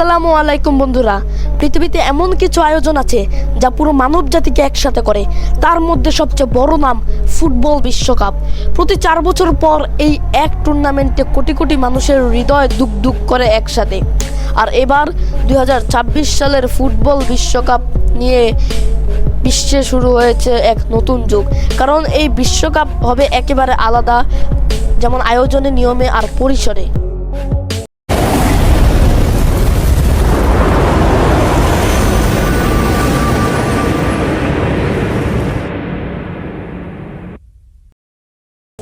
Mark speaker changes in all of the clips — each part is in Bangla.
Speaker 1: আসসালামু আলাইকুম বন্ধুরা। পৃথিবীতে এমন কিছু আয়োজন আছে যা পুরো মানব জাতিকে একসাথে করে। তার মধ্যে সবচেয়ে বড় নাম ফুটবল বিশ্বকাপ। প্রতি চার বছর পর এই এক টুর্নামেন্টে কোটি কোটি মানুষের হৃদয় দুক দুক করে একসাথে। আর এবার দুই হাজার ছাব্বিশ সালের ফুটবল বিশ্বকাপ নিয়ে বিশ্বে শুরু হয়েছে এক নতুন যুগ। কারণ এই বিশ্বকাপ হবে একেবারে আলাদা, যেমন আয়োজনে, নিয়মে আর পরিসরে।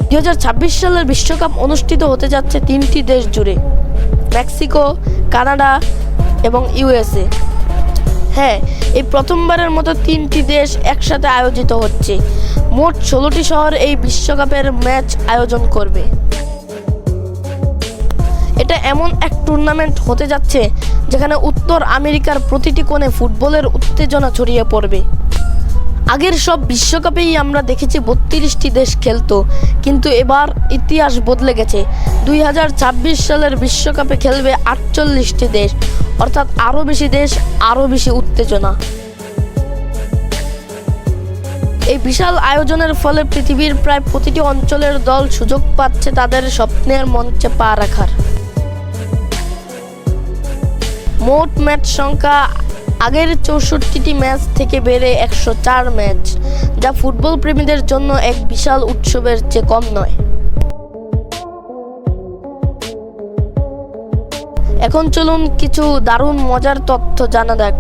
Speaker 1: দুই হাজার ছাব্বিশ সালের বিশ্বকাপ অনুষ্ঠিত হতে যাচ্ছে তিনটি দেশ জুড়ে, মেক্সিকো, কানাডা এবং ইউএসএ। হ্যাঁ এই প্রথমবারের মতো তিনটি দেশ একসাথে আয়োজিত হচ্ছে। মোট ষোলোটি শহর এই বিশ্বকাপের ম্যাচ আয়োজন করবে। এটা এমন এক টুর্নামেন্ট হতে যাচ্ছে, যেখানে উত্তর আমেরিকার প্রতিটি কোণে ফুটবলের উত্তেজনা ছড়িয়ে পড়বে। আগের সব বিশ্বকাপেই আমরা দেখেছি বত্রিশটি দেশ খেলতো, কিন্তু এবার ইতিহাস বদলে গেছে। দুই হাজার ছাব্বিশ সালের বিশ্বকাপে খেলবে আটচল্লিশটি দেশ, অর্থাৎ আরও বেশি দেশ, আরও বেশি উত্তেজনা। এই বিশাল আয়োজনের ফলে পৃথিবীর প্রায় প্রতিটি অঞ্চলের দল সুযোগ পাচ্ছে তাদের স্বপ্নের মঞ্চে পা রাখার। মোট ম্যাচ সংখ্যা আগের চৌষট্টিটি ম্যাচ থেকে বেড়ে একশো চার ম্যাচ, যা ফুটবল প্রেমীদের জন্য এক বিশাল উৎসবের চেয়ে কম নয়। এখন চলুন কিছু দারুণ মজার তথ্য জানা যাক।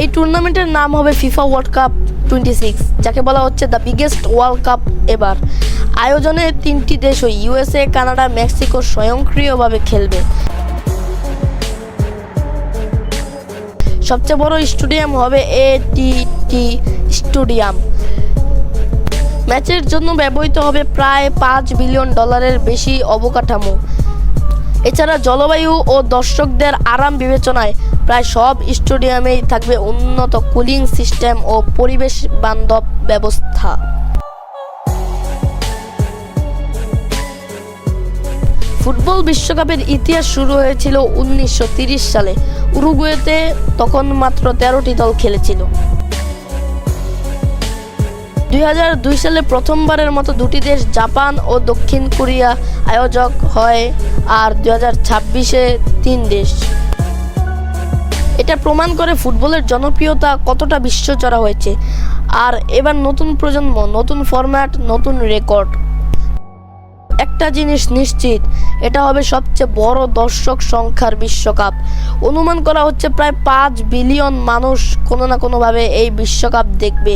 Speaker 1: এই টুর্নামেন্টের নাম হবে FIFA world cup twenty six, যাকে বলা হচ্ছে দ্য বিগেস্ট ওয়ার্ল্ড কাপ এবার। আয়োজনে তিনটি দেশ ওই ইউএসএ, কানাডা, মেক্সিকো স্বয়ংক্রিয়ভাবে খেলবে। সবচেয়ে বড় স্টেডিয়াম হবে এটিটি স্টেডিয়াম। ম্যাচের জন্য ব্যবহৃত হবে প্রায় পাঁচ বিলিয়ন ডলারের বেশি অবকাঠামো। এছাড়া জলবায়ু ও দর্শকদের আরাম বিবেচনায় প্রায় সব স্টেডিয়ামেই থাকবে উন্নত কুলিং সিস্টেম ও পরিবেশ বান্ধব ব্যবস্থা। ফুটবল বিশ্বকাপের ইতিহাস শুরু হয়েছিল উনিশশো সালে। উরুগুয়েতে তখন মাত্র তেরোটি দল খেলেছিল। দু হাজার দুই সালে প্রথমবারের মতো দুটি দেশ, জাপান ও দক্ষিণ কোরিয়া, আয়োজক হয়, আর দুই হাজার ছাব্বিশে তিন দেশ। এটা প্রমাণ করে ফুটবলের জনপ্রিয়তা কতটা বিশ্বচরা হয়েছে। আর এবার নতুন প্রজন্ম, নতুন ফরম্যাট, নতুন রেকর্ড। একটা জিনিস নিশ্চিত, এটা হবে সবচেয়ে বড় দর্শক সংখ্যার বিশ্বকাপ। অনুমান করা হচ্ছে প্রায় পাঁচ বিলিয়ন মানুষ কোনো না কোনোভাবে এই বিশ্বকাপ দেখবে।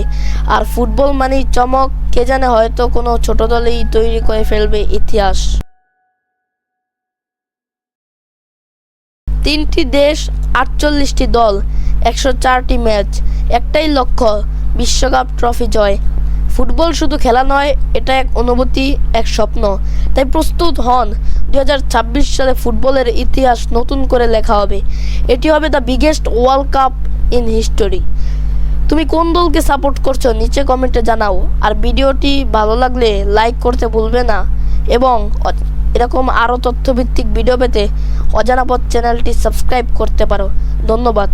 Speaker 1: আর ফুটবল মানেই চমক, কে জানে হয়তো কোনো ছোট দলেই তৈরি করে ফেলবে ইতিহাস। তিনটি দেশ, আটচল্লিশটি দল, একশো চারটি ম্যাচ, একটাই লক্ষ্য, বিশ্বকাপ ট্রফি জয়। ফুটবল শুধু খেলা নয়, এটা এক অনুভূতি, এক স্বপ্ন। তাই প্রস্তুত হন দু হাজার ছাব্বিশ সালে ফুটবলের ইতিহাস নতুন করে লেখা হবে। এটি হবে the biggest world cup in history. তুমি কোন দলকে সাপোর্ট করছ, নিচে কমেন্টে জানাও। আর ভিডিওটি ভালো লাগলে লাইক করতে ভুলবে না। এবং এরকম আরও তথ্যভিত্তিক ভিডিও পেতে অজানাপথ চ্যানেলটি সাবস্ক্রাইব করতে পারো। ধন্যবাদ।